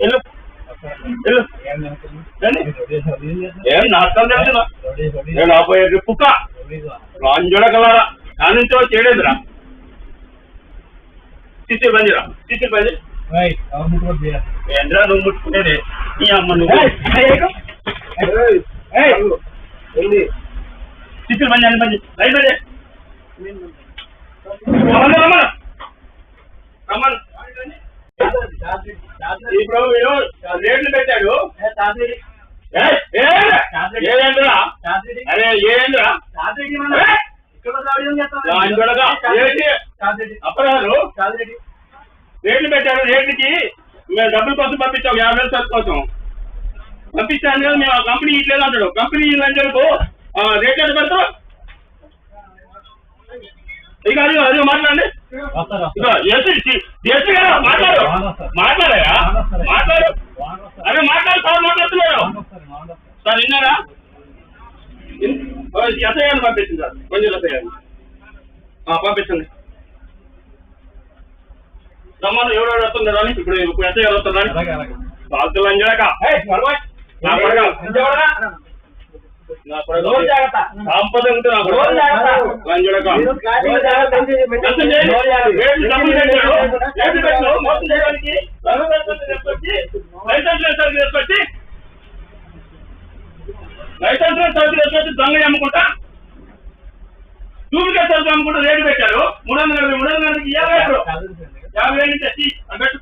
వెళ్ళు. వెళ్ళు. ఏం నష్టం తెలుసు నేను ఆపోయే పుక్క రాంజుడగలరా కానించో చేయలేదురా సిసి బందిరా సిసి బంది ఏంద్రా నువ్వు ముట్టుకునేది? ఈ అమ్మ నువ్వు. సిసి బంది అని బంది రైట్ బంది రమ్మను రమ్మను రమ్మను ఇప్పుడు వీడు రేట్లు పెట్టాడు. ఏదేంద్రా? అరే ఏంద్రా అప్పగారు రేట్లు పెట్టారు రేట్లకి. మేము డబ్బుల కోసం పంపించాం యాభై వేలు సరుకు కోసం. పంపించాను కదా మేము కంపెనీ ఇట్లేదు అంటాడు. కంపెనీ లంచలకు రేట్ ఎంత పెడతావు? ఇక అది అది మాట్లాడండి ఇక ఎస్సీ ఎస్సీ కదా మాట్లాడు మాట్లాడయా మాట్లాడు. అరే మాట్లాడు సార్ మాట్లాడుతున్నాడు. సార్ విన్నారా? ఎస్ఐ గారిని పంపించింది సార్. కొంచెం ఆ, పంపించండి. రమ్మను ఎవరెవరు వస్తున్నారు అని ఇప్పుడు ఇప్పుడు ఎస్ఐ గారు వస్తున్నారు బాధ్యులు అంజాక సంపద ఉంటే నా పడగ లంజడక ఎంత చేయాలి? రేట్లు డబ్బులు పెట్టాడు. రేట్లు పెట్టాడు. మోసం చేయడానికి రంగు పెట్టుకొని తీసుకొచ్చి, లైసెన్స్ లేని సరుకు తీసుకొచ్చి, లైసెన్స్ లేని సరుకు తీసుకొచ్చి దొంగ అమ్ముకుంటా. డూప్లికేట్ సరుకు అమ్ముకుంటా. రేటు పెట్టారు. మూడు వందల నలభై మూడు వందల యాభై యాభై తెచ్చి అది పెట్టు.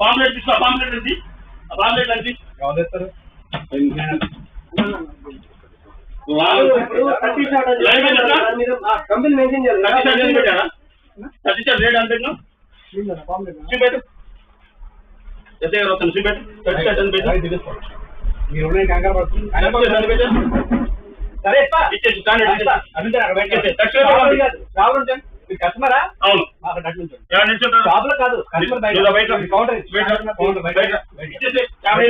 పాంప్లెట్ తీసుకో పాంప్లెట్ ఆ పాంప్లెట్ నుంచి కంపెనీ మెయింటైన్ ఎంత థర్టీ షార్ట్ రేట్ ఎంత పెట్టినావు చూపెట్టు ఎస్ఐ గారు వస్తాను చూపెట్టు షార్ట్ ఎంత పెట్టు మీరు కంగారు పడుతుంది ఎంత సరే ఇచ్చేసి రావులు కస్టమరా అవును అక్కడ ఎవరు నిల్చుంటారు షాప్లో కాదు కస్టమర్ బయట కౌంటర్ కౌంటర్ బయట నా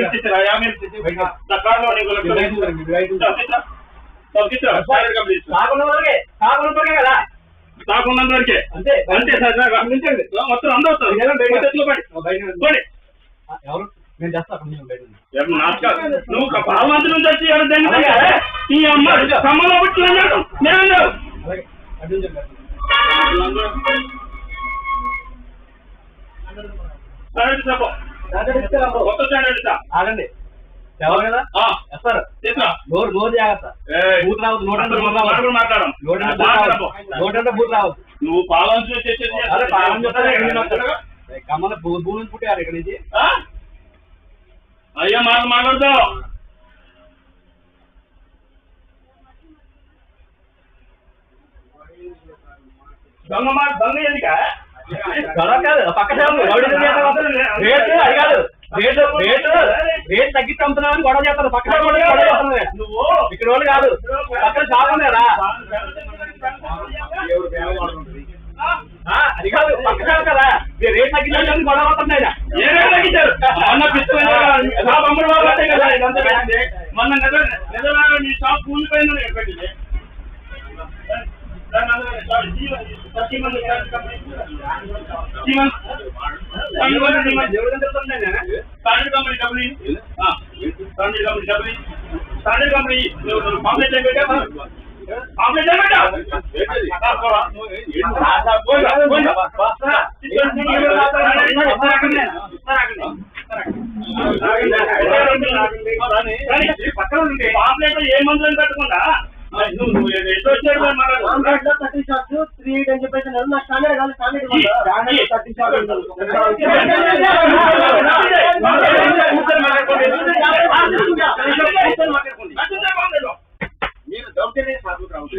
సార్ నాకు. మొత్తం అందరూ వస్తారు. పడి. ఎవరు? నేను నాటకాలు? నువ్వు పాలవంతుల ఎవరు దాన్ని అలాగే. కొట్టావే? ఈ అమ్మ కమ్మలో పుట్టిన ఆగండి. ఎవరు కదా. నోరు నోరు జాగ్రత్త. బూత్ రావద్దు బూత్ రావద్దు. నువ్వు పాలన భూమి పుట్టారు ఇక్కడ నుంచి. ఆ? అయ్యా మాట మాట్లాడతావు. దొంగ మాట దొంగ ఎందుక? గొడవ కాదు పక్క రేటు అది కాదు రేటు రేటు రేటు తగ్గించి అమ్ముతున్నామని గొడవ చేస్తారు పక్క షాపు వాళ్ళు గొడవ చేస్తున్నారు నువ్వు ఇక్కడ వాళ్ళు కాదు పక్కన షాప్ ఉంది కదా ఆ, అది కాదు పక్క షాప్ కదా మీరు రేట్ తగ్గించడానికి గొడవ అవుతున్నాయి. ఏ రేటు తగ్గించారు మొన్న షాప్ అమ్ముడు బాబు కదా మొన్న నిజ నిజంగా నీ షాప్ కూలిపోయిందని ఇక్కడ పెట్టింది దాని అందులో సారీ, జీవన్ సతీమణి గ్యాస్ కంపెనీ. స్టాండర్డ్ కంపెనీ డబ్బులు స్టాండర్డ్ కంపెనీ డబ్బులు స్టాండర్డ్ కంపెనీ పాంప్లెట్ ఏం పెట్టావా పాంప్లెట్ ఏం పెట్టావు ఆ, పోరా. ఆ, ఆ, పోయిరా, పోయిరా. ఆ, పాంప్లెట్ ఏ మందులు పెట్టకుండా థర్టీ షాప్స్ త్రీ ఎయిట్ అని చెప్పేసి నాకు స్టాండర్డ్ కాదు స్టాండర్డ్. థర్టీ మీరు దౌర్జన్యం సాధువు కావచ్చు.